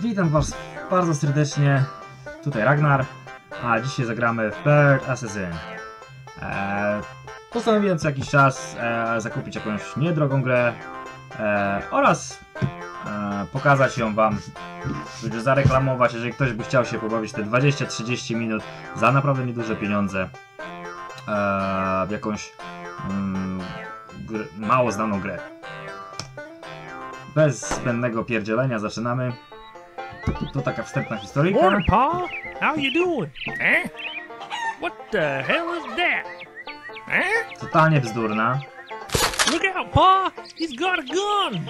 Witam Was bardzo serdecznie. Tutaj Ragnar, a dzisiaj zagramy w Bird Assassin. Eee, postanowiłem co jakiś czas e, zakupić jakąś niedrogą grę e, oraz e, pokazać ją Wam, żeby zareklamować, jeżeli ktoś by chciał się pobawić te 20-30 minut za naprawdę nieduże pieniądze e, w jakąś mm, mało znaną grę. Bez zbędnego pierdzielenia zaczynamy. To taka wstępna historyjka. Morning, Pa. How you doing? Eh? What the hell is that? Eh? Totalnie bzdurna. Look out, Pa! He's got a gun!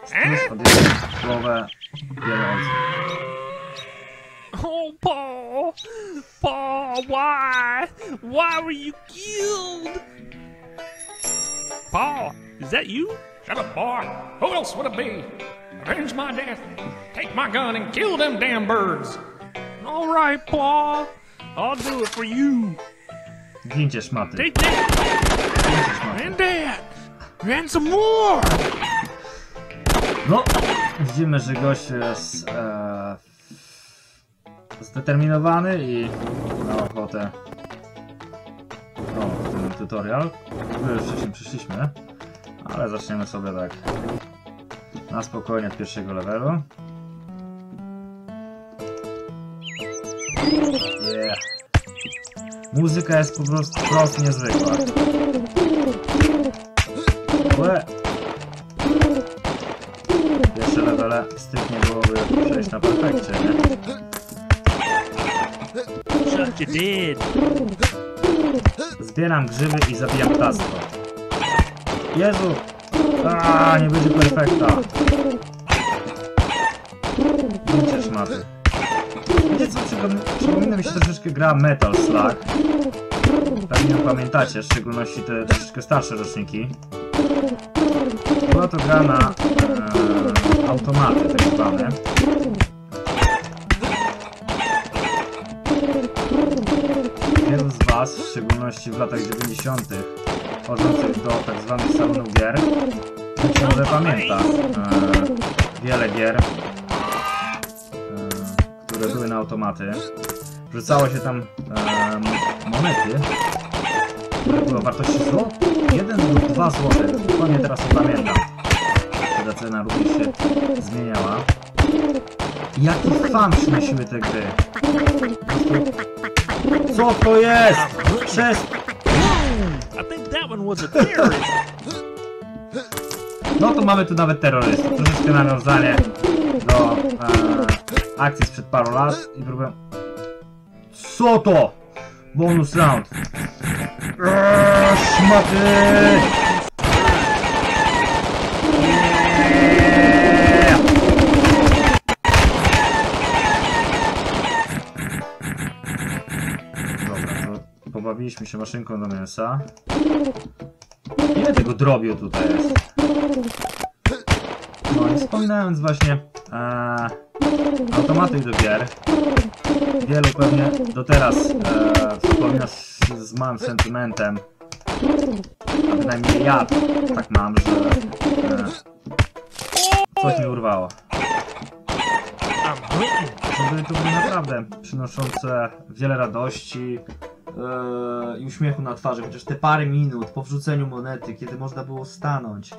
Plus odjęcie głowę biorący. Oh, Pa! Pa, why? Why were you killed? Pa, is that you? Shut up, boy. Who else would it be? Avenge my death. Take my gun and kill them damn birds. All right, Pa. I'll do it for you. Gincie szmaty. Take that Gincie szmaty. and that and some more. No, widzimy, że gość jest e, zdeterminowany i ma ochotę. O, ten tutorial. My już wcześniej przyszliśmy, ale zaczniemy sobie tak na spokojnie od pierwszego levelu. Yeah. Muzyka jest po prostu wprost niezwykła. Łe. Pierwsze levele stricte byłoby przejść na perfekcie, nie? Shut you dead. Zbieram grzyby i zabijam ptactwo. Jezu! A, nie będzie perfekta. Widzicie szmaty. Wiecie co, przypom- przypomina mi się troszeczkę gra Metal Slug. Pewnie ją pamiętacie, w szczególności te troszeczkę starsze roczniki. Była to gra na e, automaty tak zwane. Wielu z Was, w szczególności w latach 90. chodzących do tak zwanych salonów gier, może pamięta e, wiele gier, e, które były na automaty. Wrzucało się tam e, monety, które były o wartości zł. 1 lub 2 zł. Dokładnie teraz nie pamiętam. Ta cena również się zmieniała. Jaki fan przynosiły te gry. Co to jest? Przez... That one was a. No to mamy tu nawet terrorystów. Troszeczkę nawiązanie do e, akcji sprzed paru lat i próbuję... Co to? Bonus round. Eee, szmaty! To pobawiliśmy się maszynką do mięsa. Ile tego drobiu tutaj jest? No i wspominając właśnie e, automaty do gier, wielu pewnie do teraz e, wspomina z, z małym sentymentem, a bynajmniej ja tak mam, że e, coś mi urwało. Hunting. Były to gry naprawdę przynoszące wiele radości i uśmiechu na twarzy, chociaż te parę minut po wrzuceniu monety, kiedy można było stanąć,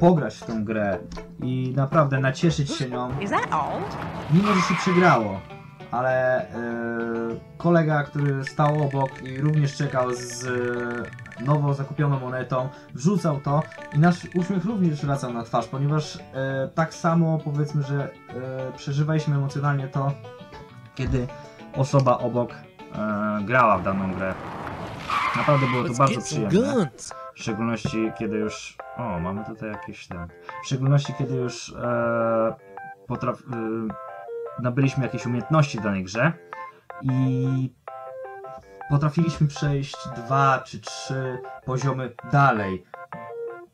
pograć w tę grę i naprawdę nacieszyć się nią, mimo że się przegrało. Ale e, kolega, który stał obok i również czekał z e, nowo zakupioną monetą, wrzucał to i nasz uśmiech również wracał na twarz, ponieważ e, tak samo powiedzmy, że e, przeżywaliśmy emocjonalnie to, kiedy osoba obok e, grała w daną grę. Naprawdę było to bardzo przyjemne. W szczególności kiedy już. O, mamy tutaj jakieś ten. W szczególności kiedy już e, potraf, e, nabyliśmy jakieś umiejętności w danej grze i potrafiliśmy przejść dwa czy trzy poziomy dalej.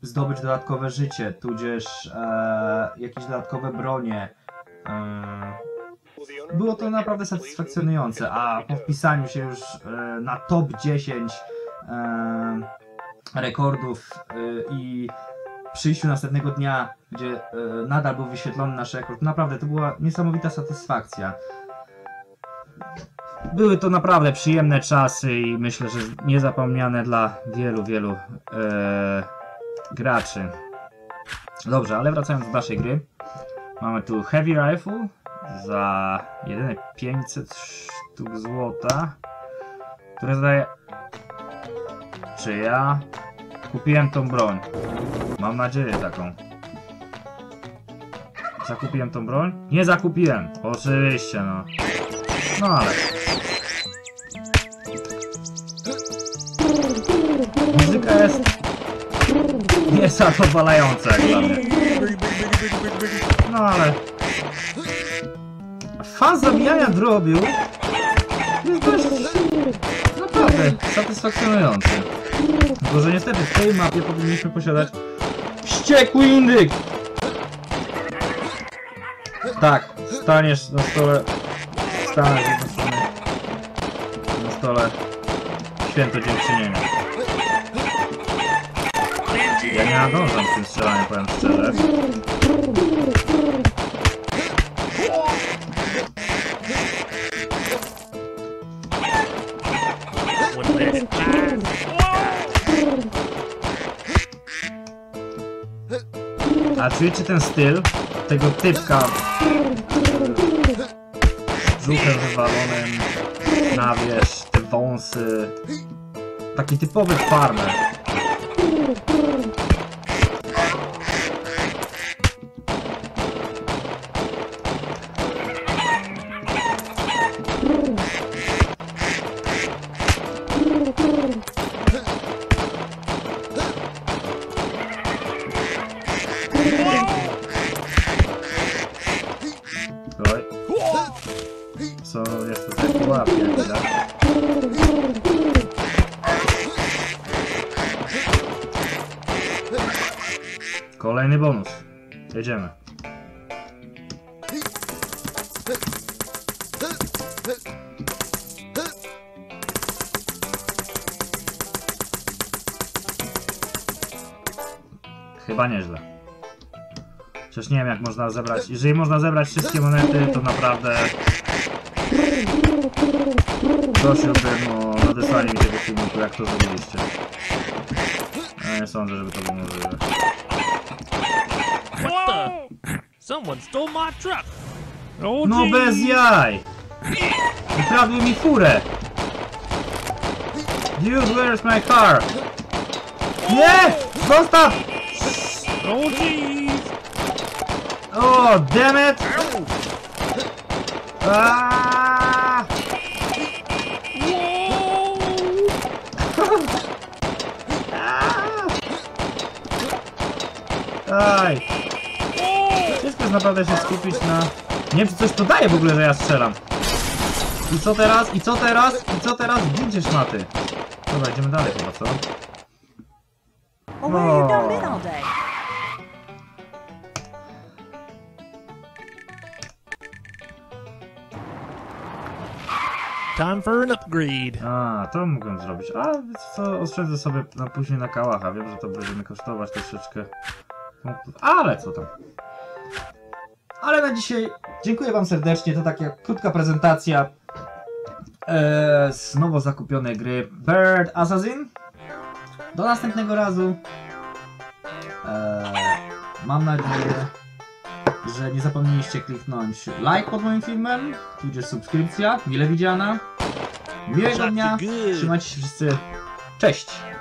Zdobyć dodatkowe życie, tudzież e, jakieś dodatkowe bronie. E, było to naprawdę satysfakcjonujące, a po wpisaniu się już e, na top 10 e, rekordów y, i przyjściu następnego dnia, gdzie e, nadal był wyświetlony nasz rekord, naprawdę to była niesamowita satysfakcja. Były to naprawdę przyjemne czasy i myślę, że niezapomniane dla wielu, wielu e, graczy. Dobrze, ale wracając do naszej gry. Mamy tu Heavy Rifle za jedyne 500 sztuk złota, które zdaje... Czy ja kupiłem tą broń? Mam nadzieję taką. Zakupiłem tą broń? Nie zakupiłem! Oczywiście, no. No ale... Muzyka jest... Niezadowalająca jak dla mnie. No ale... Fan zabijania drobiu jest dość... Naprawdę satysfakcjonujący. Tylko, że niestety w tej mapie powinniśmy posiadać wściekły indyk! Tak, staniesz na stole... Staniesz na stole... Na stole... Święto dziękczynienia. Ja nie nadążam z tym strzelaniem, powiem szczerze. With this. A czujecie ten styl tego typka z brzuchem wywalonym na wiesz, te wąsy. Taki typowy farmer. Kolejny bonus. Jedziemy. Chyba nieźle. Chociaż nie wiem jak można zebrać. Jeżeli można zebrać wszystkie monety, to naprawdę prosiłbym o nadesłanie mi tego filmiku, jak to zrobiliście. Ja nie sądzę, żeby to było możliwe. What the? Someone stole my truck. Oh, No geez. bez jaj! Ukradły mi furę! Dude, where's my car? Nie! Zostaw! Oh, jeez. O, damn it! Aaaa! Naprawdę się skupić na... Nie wiem, czy coś to daje w ogóle, że ja strzelam. I co teraz? I co teraz? I co teraz? Gdzie szmaty? Dobra, idziemy dalej chyba, co? Day? Time for an upgrade. A, to mogłem zrobić. A, co, oszczędzę sobie na później na kałacha. Wiem, że to będzie mi kosztować troszeczkę punktów, ale co tam. Ale na dzisiaj dziękuję wam serdecznie. To taka krótka prezentacja e, z nowo zakupionej gry Bird Assassin. Do następnego razu. E, mam nadzieję, że nie zapomnieliście kliknąć like pod moim filmem, tudzież subskrypcja, mile widziana. Miłego dnia, trzymajcie się wszyscy, cześć!